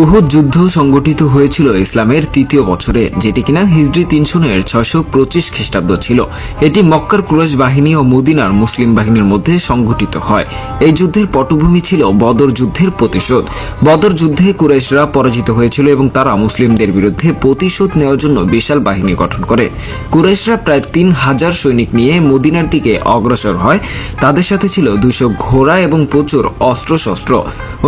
উহুদ যুদ্ধ সংগঠিত হয়েছিল ইসলামের তৃতীয় বছরে, যেটি কিনা হিজরি তিনশনের ছয়শো পঁচিশ খ্রিস্টাব্দ ছিল। এটি মক্কার কুরাইশ বাহিনী ও মদিনার মুসলিম বাহিনীর মধ্যে সংঘটিত হয়। এই যুদ্ধের পটভূমি ছিল বদর যুদ্ধের প্রতিশোধ। বদর যুদ্ধে কুরাইশরা পরাজিত হয়েছিল এবং তারা মুসলিমদের বিরুদ্ধে প্রতিশোধ নেওয়ার জন্য বিশাল বাহিনী গঠন করে। কুরাইশরা প্রায় তিন হাজার সৈনিক নিয়ে মদিনার দিকে অগ্রসর হয়। তাদের সাথে ছিল দুশো ঘোড়া এবং প্রচুর অস্ত্রশস্ত্র।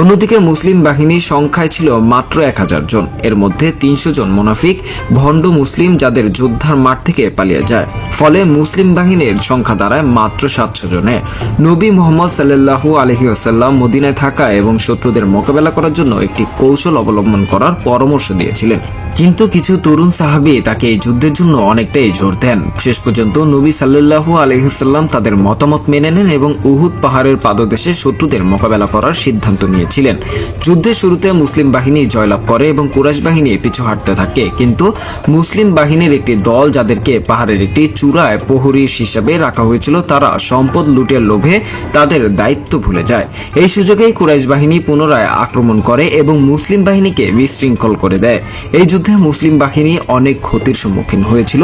অন্যদিকে মুসলিম বাহিনীর সংখ্যায় ছিল মাত্র এক হাজার জন। এর মধ্যে তিনশো জন মোনাফিক, ভণ্ড মুসলিম যাদের যোদ্ধার মাঠ থেকে পালিয়ে যায়। ফলে মুসলিম বাহিনীর সংখ্যা দাঁড়ায় মাত্র সাতশো জনে। নবী মোহাম্মদ সাল্লাহু আলহি আসাল্লাম মদিনায় থাকা এবং শত্রুদের মোকাবেলা করার জন্য একটি কৌশল অবলম্বন করার পরামর্শ দিয়েছিলেন। কিন্তু কিছু তরুণ সাহাবি তাকে এই যুদ্ধের জন্য অনেকটাই জোর দেন। শেষ পর্যন্ত নবী সাল্লাহু আলহিসাল্লাম তাদের মতামত মেনে নেন এবং উহুদ পাহাড়ের পাদদেশে শত্রুদের মোকাবেলা করার সিদ্ধান্ত নিয়েছিলেন। যুদ্ধের শুরুতে মুসলিম বাহিনী জয়লাভ করে এবং কুরাইশ বাহিনী পিছু হাঁটতে থাকে। কিন্তু মুসলিম বাহিনীর একটি দল যাদেরকে পাহাড়ের একটি চূড়ায় প্রহরী হিসাবে রাখা হয়েছিল। তারা সম্পদ লুটের লোভে তাদের দায়িত্ব ভুলে যায়। এই সুযোগেই কুরাইশ বাহিনী পুনরায় আক্রমণ করে এবং মুসলিম বাহিনীকে বিশৃঙ্খল করে দেয়। এই যুদ্ধে মুসলিম বাহিনী অনেক ক্ষতির সম্মুখীন হয়েছিল,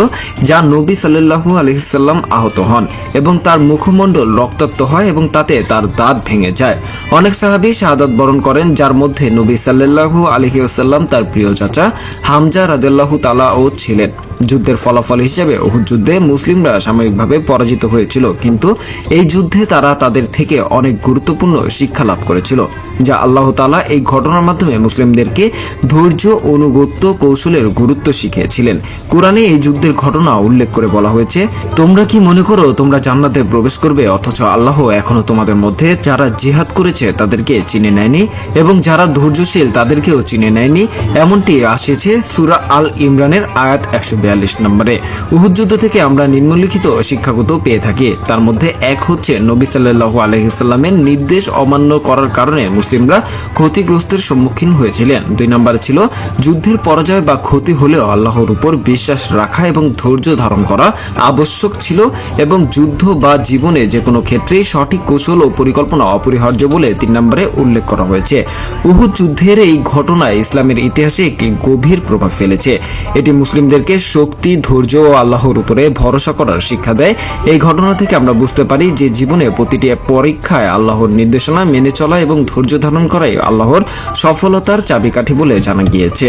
যা নবী সাল্লাহু আলহিসাল্লাম আহত হন এবং তার মুখমণ্ডল রক্তাক্ত হয় এবং তাতে তার দাঁত ভেঙে যায়। অনেক সাহাবী শাহাদাত বরণ করেন, যার মধ্যে নবী সাল্লাহু আলহিউসাল্লাম তার প্রিয় চাচা হামজা রাদেল্লাহু তালা ও ছিলেন। যুদ্ধের ফলাফল হিসেবে যুদ্ধে মুসলিমরা সাময়িকভাবে পরাজিত হয়েছিল, কিন্তু এই যুদ্ধে তারা তাদের থেকে অনেক গুরুত্বপূর্ণ শিক্ষা লাভ করেছিল, যা আল্লাহ তালা এই ঘটনার মাধ্যমে মুসলিমদেরকে ধৈর্য, অনুগত্য, কৌশলের গুরুত্ব শিখিয়েছিলেন। কোরআনে এই যুদ্ধের ঘটনা উল্লেখ করে বলা হয়েছে, তোমরা কি মনে করো তোমরা জান্নাতে প্রবেশ করবে, অথচ আল্লাহ এখনও তোমাদের মধ্যে যারা জিহাদ করেছে তাদেরকে চিনে নেয়নি, এবং যারা ধৈর্যশীল তাদেরকেও চিনে নেয়নি? এমনটি আসছে সুরা আল ইমরানের আয়াত একশো বিয়াল্লিশ নম্বরে। উহুদ যুদ্ধ থেকে আমরা নিম্নলিখিত শিক্ষাগত পেয়ে থাকি। তার মধ্যে এক হচ্ছে নবী সাল্লাহু আলহিসাল্লামের নির্দেশ অমান্য করার কারণে মুসলিমরা ক্ষতিগ্রস্তের সম্মুখীন হয়েছিলেন। দুই নম্বর ছিল যুদ্ধের পরাজয় বা ক্ষতি হলেও আল্লাহর উপর বিশ্বাস রাখা এবং ধৈর্য ধারণ করা আবশ্যক ছিল এবং যুদ্ধ বা জীবনে যে কোনো ক্ষেত্রেই সঠিক কৌশল ও পরিকল্পনা অপরিহার্য বলে তিন নম্বরে উল্লেখ করা হয়েছে। উহুদ যুদ্ধের এই ঘটনায় ইসলামের ইতিহাসে একটি গভীর প্রভাব ফেলেছে। এটি মুসলিমদেরকে শক্তি, ধৈর্য ও আল্লাহর উপরে ভরসা করার শিক্ষা দেয়। এই ঘটনা থেকে আমরা বুঝতে পারি যে জীবনে প্রতিটি পরীক্ষায় আল্লাহর নির্দেশনা মেনে চলা এবং ধৈর্য ধারণ করাই আল্লাহর সফলতার চাবিকাঠি বলে জানা গিয়েছে।